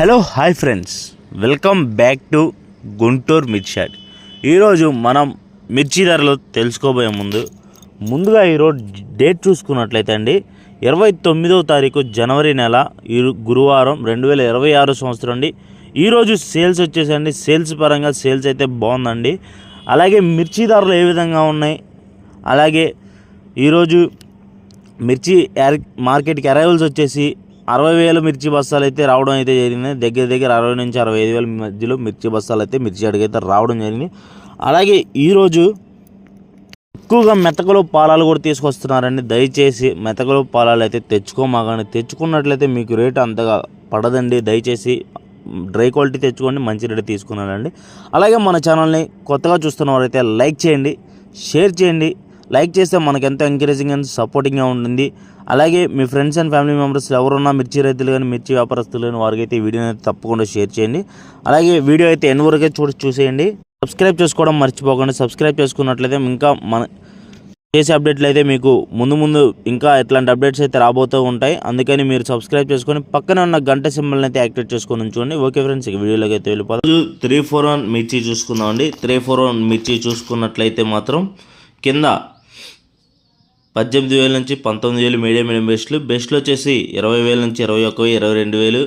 Hello hi friends welcome back to Guntur మిర్చాడ్ ఈరోజు మనం మిర్చి ధరలు తెలుసుకోబోయే ముందు ముందుగా ఈరోజు డేట్ చూసుకున్నట్లయితే అండి ఇరవై తొమ్మిదవ తారీఖు జనవరి నెల ఈ గురువారం రెండు వేల ఇరవై ఆరు సంవత్సరం అండి. ఈరోజు సేల్స్ వచ్చేసండి. సేల్స్ పరంగా సేల్స్ అయితే బాగుందండి. అలాగే మిర్చి ధరలు ఏ విధంగా ఉన్నాయి? అలాగే ఈరోజు మిర్చి మార్కెట్కి అరైవల్స్ వచ్చేసి అరవై వేలు మిర్చి బస్తాలు అయితే రావడం అయితే జరిగింది. దగ్గర దగ్గర అరవై నుంచి అరవై ఐదు వేల మధ్యలో మిర్చి బస్తాలు అయితే మిర్చి అడిగైతే రావడం జరిగింది. అలాగే ఈరోజు ఎక్కువగా మెతకలు పాలాలు కూడా తీసుకొస్తున్నారండి. దయచేసి మెతకలు పాలాలు అయితే తెచ్చుకోమాకండి. తెచ్చుకున్నట్లయితే మీకు రేటు అంతగా పడదండి. దయచేసి డ్రై క్వాలిటీ తెచ్చుకోండి. మంచి రేటు తీసుకున్నారండి. అలాగే మన ఛానల్ని కొత్తగా చూస్తున్న వారైతే లైక్ చేయండి షేర్ చేయండి. లైక్ చేస్తే మనకు ఎంతో ఎంకరేజింగ్ అండ్ సపోర్టింగ్గా ఉంటుంది. అలాగే మీ ఫ్రెండ్స్ అండ్ ఫ్యామిలీ మెంబర్స్ ఎవరున్నా మిర్చి రైతులు కానీ మిర్చి వ్యాపారస్తులు కానీ వారికి అయితే వీడియోని అయితే తప్పకుండా షేర్ చేయండి. అలాగే వీడియో అయితే ఎన్ని వరకే చూడ చూసేయండి. సబ్స్క్రైబ్ చేసుకోవడం మర్చిపోకండి. సబ్స్క్రైబ్ చేసుకున్నట్లయితే ఇంకా మన చేసే అప్డేట్లు అయితే మీకు ముందు ముందు ఇంకా ఇట్లాంటి అప్డేట్స్ అయితే రాబోతూ ఉంటాయి. అందుకని మీరు సబ్స్క్రైబ్ చేసుకొని పక్కనే ఉన్న గంట సింబల్ని అయితే యాక్టివేట్ చేసుకొని ఉంచుకోండి ఓకే ఫ్రెండ్స్ ఇక వీడియోలోకి అయితే వెళ్ళిపోతాం త్రీ ఫోర్ వన్ మిర్చి చూసుకుందాం అండి త్రీ ఫోర్ వన్ మిర్చి చూసుకున్నట్లయితే మాత్రం కింద పద్దెనిమిది వేల నుంచి పంతొమ్మిది వేలు మీడియం మీడియం బెస్ట్లు. బెస్ట్లు వచ్చేసి ఇరవై వేల నుంచి ఇరవై ఒక్క వెయ్యి ఇరవై రెండు వేలు.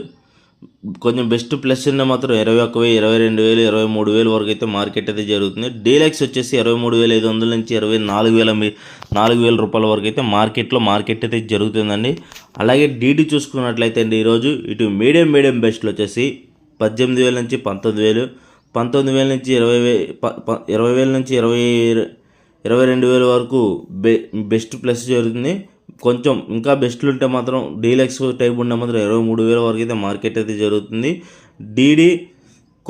కొంచెం బెస్ట్ ప్లస్ ఉన్న మాత్రం ఇరవై ఒక్క వెయ్యి ఇరవై రెండు వేలు ఇరవై మూడు వేలు వరకు అయితే మార్కెట్ అయితే జరుగుతుంది. డీలక్స్ వచ్చేసి ఇరవై మూడు వేల ఐదు వందల నుంచి ఇరవై నాలుగు వేల మీ- నాలుగు వేల రూపాయల వరకు అయితే మార్కెట్లో మార్కెట్ అయితే జరుగుతుందండి. అలాగే డీడీ చూసుకున్నట్లయితే అండి ఈరోజు ఇటు మీడియం మీడియం బెస్ట్లు వచ్చేసి పద్దెనిమిది వేల నుంచి పంతొమ్మిది వేలు పంతొమ్మిది వేల నుంచి ఇరవై వే ప- ప- ఇరవై వేల నుంచి ఇరవై ఇరవై రెండు వేల వరకు బె బెస్ట్ ప్లస్ జరుగుతుంది కొంచెం ఇంకా బెస్ట్లు ఉంటే మాత్రం డీలక్స్ టైప్ ఉంటే మాత్రం ఇరవై మూడు వేల వరకు అయితే మార్కెట్ అయితే జరుగుతుంది. డీడీ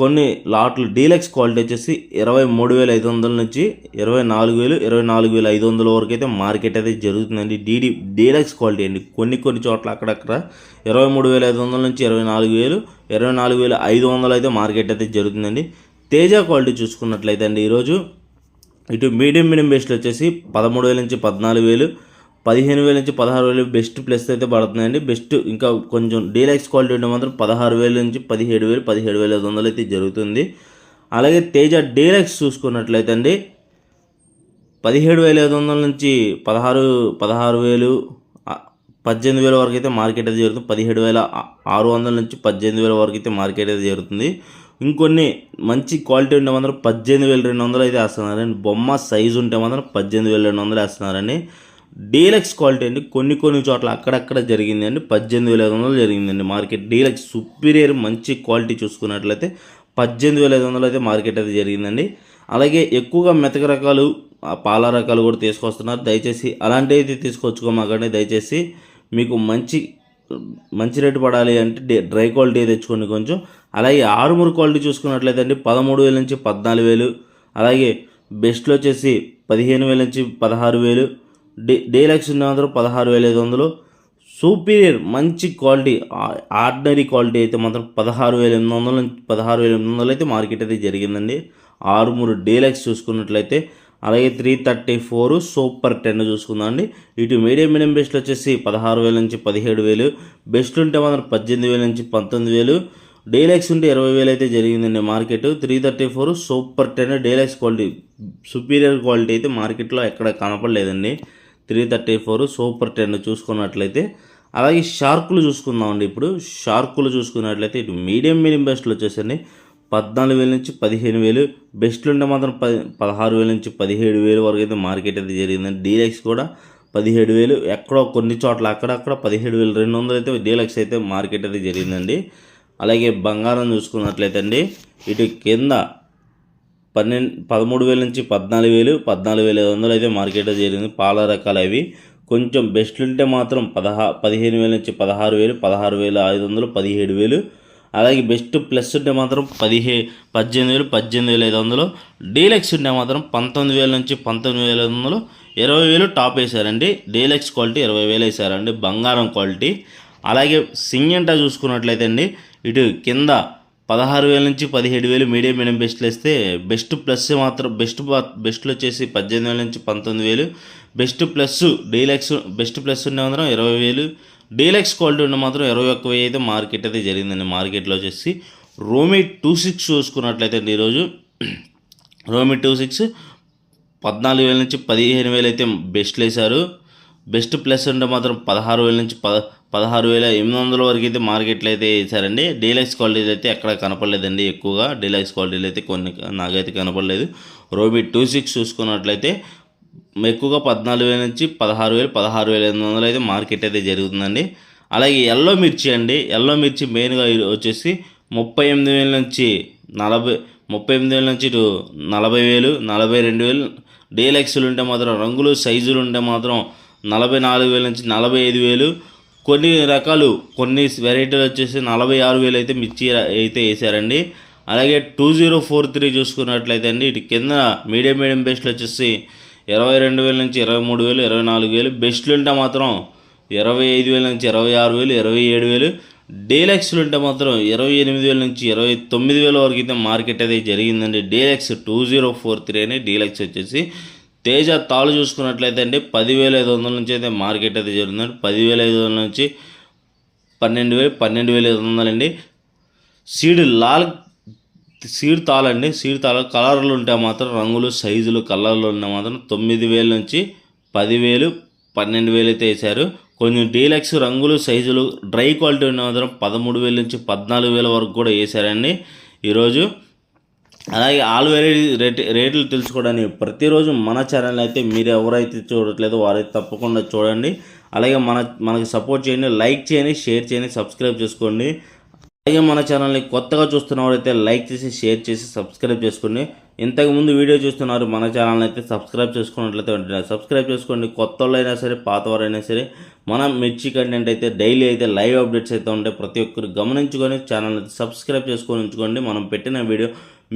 కొన్ని లాట్లు డీలక్స్ క్వాలిటీ వచ్చేసి ఇరవై మూడు వేల ఐదు వందల నుంచి ఇరవై నాలుగు వేలు ఇరవై నాలుగు వేల ఐదు వందల వరకు అయితే మార్కెట్ అయితే జరుగుతుందండి. డీడీ డీలక్స్ క్వాలిటీ అండి. కొన్ని కొన్ని చోట్ల అక్కడక్కడ ఇరవై మూడు వేల ఐదు వందల నుంచి ఇరవై నాలుగు వేలు ఇరవై నాలుగు వేల ఐదు వందలు అయితే మార్కెట్ అయితే జరుగుతుందండి. తేజ క్వాలిటీ చూసుకున్నట్లయితే అండి ఈరోజు ఇటు మీడియం మీడియం బెస్ట్లు వచ్చేసి పదమూడు వేల నుంచి పద్నాలుగు వేలు పదిహేను వేల నుంచి పదహారు వేలు బెస్ట్ ప్లస్ అయితే పడుతుందండి బెస్ట్ ఇంకా కొంచెం డీలక్స్ క్వాలిటీ ఉంటే మాత్రం పదహారు వేల నుంచి పదిహేడు వేలు పదిహేడు వేల ఐదు వందలు అయితే జరుగుతుంది. అలాగే తేజ డీలక్స్ చూసుకున్నట్లయితే అండి పదిహేడు వేల ఐదు వందల నుంచి పదహారు పదహారు వేలు పద్దెనిమిది వేల వరకు అయితే మార్కెట్ అయితే జరుగుతుంది. పదిహేడు వేల ఆరు వందల నుంచి పద్దెనిమిది వేల వరకు అయితే మార్కెట్ అయితే జరుగుతుంది. ఇంకొన్ని మంచి క్వాలిటీ ఉంటే మాత్రం పద్దెనిమిది వేల రెండు వందలు అయితే వేస్తున్నారండి. బొమ్మ సైజు ఉంటే మాత్రం పద్దెనిమిది వేల రెండు వందలు వేస్తున్నారండి. డీలక్స్ క్వాలిటీ అండి. కొన్ని కొన్ని చోట్ల అక్కడక్కడ జరిగింది అండి. పద్దెనిమిది వేల ఐదు వందలు జరిగిందండి మార్కెట్. డీలక్స్ సుపీరియర్ మంచి క్వాలిటీ చూసుకున్నట్లయితే పద్దెనిమిది వేల ఐదు వందలు అయితే మార్కెట్ అయితే జరిగిందండి. అలాగే ఎక్కువగా మెతక రకాలు పాల రకాలు కూడా తీసుకొస్తున్నారు. దయచేసి అలాంటివి అయితే తీసుకొచ్చుకోమాకండి దయచేసి మీకు మంచి మంచి రేటు పడాలి అంటే డే- డ్రై క్వాలిటీ తెచ్చుకోండి కొంచెం. అలాగే ఆరుమూరు క్వాలిటీ చూసుకున్నట్లయితే అండి పదమూడు వేల నుంచి పద్నాలుగు వేలు అలాగే బెస్ట్లో వచ్చేసి పదిహేను వేల నుంచి పదహారు వేలు డే డీలక్స్ ఉన్న మాత్రం పదహారు వేల ఐదు వందలు. సూపీరియర్ మంచి క్వాలిటీ ఆర్డినరీ క్వాలిటీ అయితే మాత్రం పదహారు వేల ఎనిమిది వందల నుంచి పదహారు వేల ఎనిమిది వందలు అయితే మార్కెట్ అయితే జరిగిందండి. ఆరుమూరు డీలక్స్ చూసుకున్నట్లయితే అలాగే three thirty four super ten చూసుకుందాం అండి. ఇటు మీడియం మీడియం బెస్ట్లు వచ్చేసి పదహారు వేల నుంచి పదిహేడు వేలు బెస్ట్ ఉంటే మాత్రం పద్దెనిమిది వేల నుంచి పంతొమ్మిది వేలు డీలక్స్ ఉంటే ఇరవై వేలు అయితే జరిగిందండి market. Three thirty four super ten. Deluxe quality superior quality అయితే మార్కెట్లో ఎక్కడ కనపడలేదండి. Three thirty four super ten చూసుకున్నట్లయితే. అలాగే షార్కులు చూసుకుందామండి ఇప్పుడు. షార్కులు చూసుకున్నట్లయితే ఇటు మీడియం మీడియం బెస్ట్లు వచ్చేసండి పద్నాలుగు వేల నుంచి పదిహేను వేలు. బెస్ట్లు ఉంటే మాత్రం పది పదహారు వేల నుంచి పదిహేడు వేలు వరకు అయితే మార్కెట్ అయితే జరిగిందండి. డీలెక్స్ కూడా పదిహేడు వేలు. ఎక్కడో కొన్ని చోట్ల అక్కడక్కడ పదిహేడు వేలు రెండు వందలు అయితే డీలక్స్ అయితే మార్కెట్ అయితే జరిగిందండి. అలాగే బంగారం చూసుకున్నట్లయితే అండి ఇటు కింద పన్నెండు పదమూడు వేల నుంచి పద్నాలుగు వేలు పద్నాలుగు వేల ఐదు వందలు అయితే మార్కెట్లో జరిగింది పాల రకాలు అవి కొంచెం బెస్ట్ ఉంటే మాత్రం పదహా పదిహేను వేల నుంచి పదహారు వేలు పదహారు వేల ఐదు వందలు పదిహేడు వేలు. అలాగే బెస్ట్ ప్లస్ ఉంటే మాత్రం పదిహే పద్దెనిమిది వేలు పద్దెనిమిది వేల ఐదు వందలు. డీలక్స్ ఉంటే మాత్రం పంతొమ్మిది వేల నుంచి పంతొమ్మిది వేల ఐదు వందలు. ఇరవై వేలు టాప్ వేశారండి. డీలక్స్ క్వాలిటీ ఇరవై వేలు వేశారండి. బంగారం క్వాలిటీ. అలాగే సింగంటా చూసుకున్నట్లయితే అండి ఇటు కింద పదహారు వేల నుంచి పదిహేడు వేలు మీడియం మీడియం బెస్ట్లు వేస్తే బెస్ట్ ప్లస్ మాత్రం బెస్ట్ బెస్ట్లు వచ్చేసి పద్దెనిమిది వేల నుంచి పంతొమ్మిది వేలు. Best plus deluxe best plus ఉండే మాత్రం ఇరవై వేలు. డీలక్స్ క్వాలిటీ ఉంటే మాత్రం ఇరవై ఒక్క వెయ్యి అయితే మార్కెట్ అయితే జరిగిందండి మార్కెట్లో వచ్చేసి. రోమి టూ సిక్స్ చూసుకున్నట్లయితే అండి ఈరోజు. రోమి టూ సిక్స్ పద్నాలుగు వేల నుంచి పదిహేను వేలు అయితే బెస్ట్లు వేశారు. బెస్ట్ ప్లస్ ఉంటే మాత్రం పదహారు వేల నుంచి పద పదహారు వేల ఎనిమిది వందల వరకు అయితే మార్కెట్లో అయితే వేసారండి డీలక్స్ క్వాలిటీలు అయితే ఎక్కడ కనపడలేదండి ఎక్కువగా. డీలక్స్ క్వాలిటీలు అయితే కొన్ని నాకైతే కనపడలేదు. రోబీ టూ సిక్స్ చూసుకున్నట్లయితే ఎక్కువగా పద్నాలుగు వేల నుంచి పదహారు వేలు పదహారు వేల ఎనిమిది వందలు అయితే మార్కెట్ అయితే జరుగుతుందండి. అలాగే ఎల్లో మిర్చి అండి. ఎల్లో మిర్చి మెయిన్గా వచ్చేసి ముప్పై ఎనిమిది వేల నుంచి నలభై ముప్పై ఎనిమిది వేల నుంచి ఇటు నలభై వేలు నలభై రెండు వేలు. డీలక్స్లు ఉంటే మాత్రం రంగులు సైజులు ఉంటే మాత్రం నలభై నాలుగు వేల నుంచి నలభై ఐదు వేలు. కొన్ని రకాలు కొన్ని వెరైటీలు వచ్చేసి నలభై ఆరు వేలు అయితే మిర్చి అయితే వేసారండి. అలాగే టూ జీరో ఫోర్ త్రీ చూసుకున్నట్లయితే అండి ఇటు కింద మీడియం మీడియం బెస్ట్లు వచ్చేసి ఇరవై రెండు వేల నుంచి ఇరవై మూడు వేలు ఇరవై నాలుగు వేలు. బెస్ట్లు ఉంటే మాత్రం ఇరవై ఐదు వేల నుంచి ఇరవై ఆరు వేలు ఇరవై ఏడు వేలు. డీలక్స్లు ఉంటే మాత్రం ఇరవై ఎనిమిది వేల నుంచి ఇరవై తొమ్మిది వేల వరకు అయితే మార్కెట్ అయితే జరిగిందండి. Deluxe two zero four three అని డీలక్స్ వచ్చేసి తేజ తాళ్ళు చూసుకున్నట్లయితే అండి పదివేల ఐదు వందల నుంచి అయితే మార్కెట్ అయితే జరుగుతుందండి పదివేల ఐదు వందల నుంచి పన్నెండు వేలు పన్నెండు వేల ఐదు వందలండి. సీడ్ లాల్ సీడ్ తాళండి. సీడ్ తాళ కలర్లు ఉంటే మాత్రం రంగులు సైజులు కలర్లు ఉంటే మాత్రం తొమ్మిది వేల నుంచి పదివేలు పన్నెండు వేలు అయితే వేశారు. కొంచెం డీలక్స్ రంగులు సైజులు డ్రై క్వాలిటీ ఉన్న మాత్రం పదమూడు వేల నుంచి పద్నాలుగు వేల వరకు కూడా వేశారండి. ఈరోజు అలాగే ఆల్ వెరైటీ రేట్ రేట్లు తెలుసుకోవడానికి ప్రతిరోజు మన ఛానల్ అయితే మీరు ఎవరైతే చూడట్లేదో వారైతే తప్పకుండా చూడండి. అలాగే మన మనకి సపోర్ట్ చేయండి లైక్ చేయండి షేర్ చేయండి సబ్స్క్రైబ్ చేసుకోండి. అలాగే మన ఛానల్ని కొత్తగా చూస్తున్నవారైతే లైక్ చేసి షేర్ చేసి సబ్స్క్రైబ్ చేసుకోండి. ఇంతకుముందు వీడియో చూస్తున్నారు మన ఛానల్ని అయితే సబ్స్క్రైబ్ చేసుకున్నట్లయితే ఉంటున్నారు సబ్స్క్రైబ్ చేసుకోండి. కొత్త వాళ్ళైనా సరే పాత వారైనా సరే మన మిర్చి కంటెంట్ అయితే డైలీ అయితే లైవ్ అప్డేట్స్ అయితే ఉంటాయి. ప్రతి ఒక్కరు గమనించుకొని ఛానల్ అయితే సబ్స్క్రైబ్ చేసుకొని ఉంచుకోండి. మనం పెట్టిన వీడియో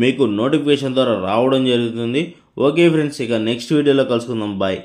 మీకు నోటిఫికేషన్ ద్వారా రావడం జరుగుతుంది. ఓకే ఫ్రెండ్స్ ఇక నెక్స్ట్ వీడియోలో కలుసుకుందాం. బాయ్.